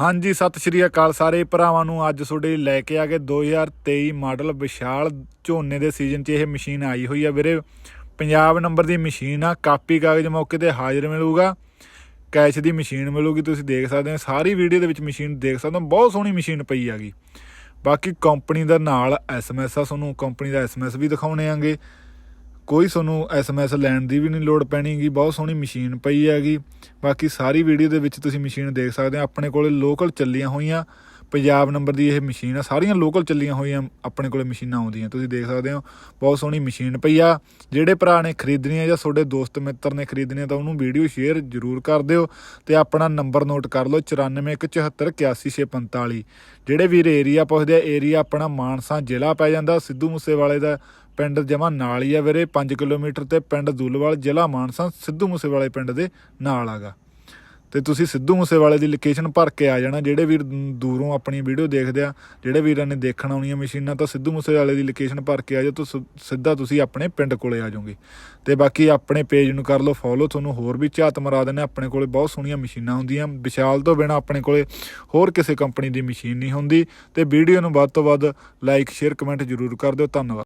ਹਾਂਜੀ, ਸਤਿ ਸ਼੍ਰੀ ਅਕਾਲ ਸਾਰੇ ਭਰਾਵਾਂ ਨੂੰ। ਅੱਜ ਤੁਹਾਡੇ ਲਈ ਲੈ ਕੇ ਆ ਗਏ 2023 ਮਾਡਲ ਵਿਸ਼ਾਲ ਝੋਨੇ ਦੇ ਸੀਜ਼ਨ 'ਚ ਇਹ ਮਸ਼ੀਨ ਆਈ ਹੋਈ ਆ ਵੀਰੇ। ਪੰਜਾਬ ਨੰਬਰ ਦੀ ਮਸ਼ੀਨ ਆ, ਕਾਪੀ ਕਾਗਜ਼ ਮੌਕੇ ਤੇ ਹਾਜ਼ਰ ਮਿਲੂਗਾ। ਕੈਸ਼ ਦੀ ਮਸ਼ੀਨ ਮਿਲੂਗੀ, ਤੁਸੀਂ ਦੇਖ ਸਕਦੇ ਹੋ। ਸਾਰੀ ਵੀਡੀਓ ਦੇ ਵਿੱਚ ਮਸ਼ੀਨ ਦੇਖ ਸਕਦੇ ਹੋ, ਬਹੁਤ ਸੋਹਣੀ ਮਸ਼ੀਨ ਪਈ ਹੈਗੀ। ਬਾਕੀ ਕੰਪਨੀ ਦਾ ਨਾਲ ਐਸਐਮਐਸ ਆ, ਤੁਹਾਨੂੰ ਕੰਪਨੀ ਦਾ ਐਸਐਮਐਸ ਵੀ ਦਿਖਾਉਣੇ ਆਂਗੇ। ਕੋਈ ਤੁਹਾਨੂੰ ਐਸਐਮਐਸ ਲੈਣ ਦੀ ਵੀ ਨਹੀਂ ਲੋੜ ਪੈਣੀਗੀ, ਬਹੁਤ ਸੋਹਣੀ ਮਸ਼ੀਨ ਪਈ ਹੈਗੀ। ਬਾਕੀ ਸਾਰੀ ਵੀਡੀਓ ਦੇ ਵਿੱਚ ਤੁਸੀਂ ਮਸ਼ੀਨ ਦੇਖ ਸਕਦੇ ਹੋ, ਆਪਣੇ ਕੋਲੇ ਲੋਕਲ ਚੱਲੀਆਂ ਹੋਈਆਂ। ਪੰਜਾਬ ਨੰਬਰ ਦੀ ਇਹ ਮਸ਼ੀਨ ਆ, ਸਾਰੀਆਂ ਲੋਕਲ ਚੱਲੀਆਂ ਹੋਈਆਂ ਆਪਣੇ ਕੋਲੇ ਮਸ਼ੀਨਾਂ ਆਉਂਦੀਆਂ, ਤੁਸੀਂ ਦੇਖ ਸਕਦੇ ਹੋ, ਬਹੁਤ ਸੋਹਣੀ ਮਸ਼ੀਨ ਪਈ ਆ। ਜਿਹੜੇ ਭਰਾ ਨੇ ਖਰੀਦਣੀ ਆ ਜਾਂ ਤੁਹਾਡੇ ਦੋਸਤ ਮਿੱਤਰ ਨੇ ਖਰੀਦਣੀ ਆ ਤਾਂ ਉਹਨੂੰ ਵੀਡੀਓ ਸ਼ੇਅਰ ਜ਼ਰੂਰ ਕਰ ਦਿਓ ਤੇ ਆਪਣਾ ਨੰਬਰ ਨੋਟ ਕਰ ਲਓ 9417781645 ਜਿਹੜੇ ਵੀਰ ਏਰੀਆ ਪੁੱਛਦੇ ਆ ਏਰੀਆ ਆਪਣਾ ਮਾਨਸਾ ਜ਼ਿਲ੍ਹਾ ਪੈ ਜਾਂਦਾ, ਸਿੱਧੂ ਮੂਸੇਵਾਲੇ ਦਾ ਪਿੰਡ ਜਮਾ ਨਾਲ ਹੀ ਆ ਵੀਰੇ 5 ਕਿਲੋਮੀਟਰ ਤੇ ਪਿੰਡ ਦੂਲਵਾਲ ਜ਼ਿਲ੍ਹਾ ਮਾਨਸਾ, ਸਿੱਧੂ ਮੂਸੇਵਾਲੇ ਪਿੰਡ ਦੇ ਨਾਲ ਆਗਾ। ਤੇ ਤੁਸੀਂ ਸਿੱਧੂ ਮੂਸੇਵਾਲੇ ਦੀ ਲੋਕੇਸ਼ਨ ਭਰ ਕੇ ਆ ਜਾਣਾ, ਜਿਹੜੇ ਵੀਰ ਦੂਰੋਂ ਆਪਣੀ ਵੀਡੀਓ ਦੇਖਦੇ ਆ, ਜਿਹੜੇ ਵੀਰਾਂ ਨੇ ਦੇਖਣ ਆਉਣੀਆਂ ਮਸ਼ੀਨਾਂ, ਤਾਂ ਸਿੱਧੂ ਮੂਸੇਵਾਲੇ ਦੀ ਲੋਕੇਸ਼ਨ ਭਰ ਕੇ ਆ ਜਾਓ, ਤਾਂ ਸਿ- ਸਿੱਧਾ ਤੁਸੀਂ ਆਪਣੇ ਪਿੰਡ ਕੋਲੇ ਆ ਜਾਓਗੇ। ਤੇ ਬਾਕੀ ਆਪਣੇ ਪੇਜ ਨੂੰ ਕਰ ਲਓ ਫੋਲੋ ਤੁਹਾਨੂੰ ਹੋਰ ਵੀ ਝਾਤ ਮਰਾ ਦਿੰਦੇ ਆਪਣੇ ਕੋਲੇ ਬਹੁਤ ਸੋਹਣੀਆਂ ਮਸ਼ੀਨਾਂ ਹੁੰਦੀਆਂ, ਵਿਸ਼ਾਲ ਤੋਂ ਬਿਨਾ ਆਪਣੇ ਕੋਲੇ ਹੋਰ ਕਿਸੇ ਕੰਪਨੀ ਦੀ ਮਸ਼ੀਨ ਨਹੀਂ ਹੁੰਦੀ, ਤੇ ਵੀਡੀਓ ਨੂੰ ਵੱਧ ਤੋਂ ਵੱਧ ਲਾਈਕ ਸ਼ੇਅਰ ਕਮੈਂਟ ਜ਼ਰੂਰ ਕਰ ਦਿਓ, ਧੰਨਵਾਦ।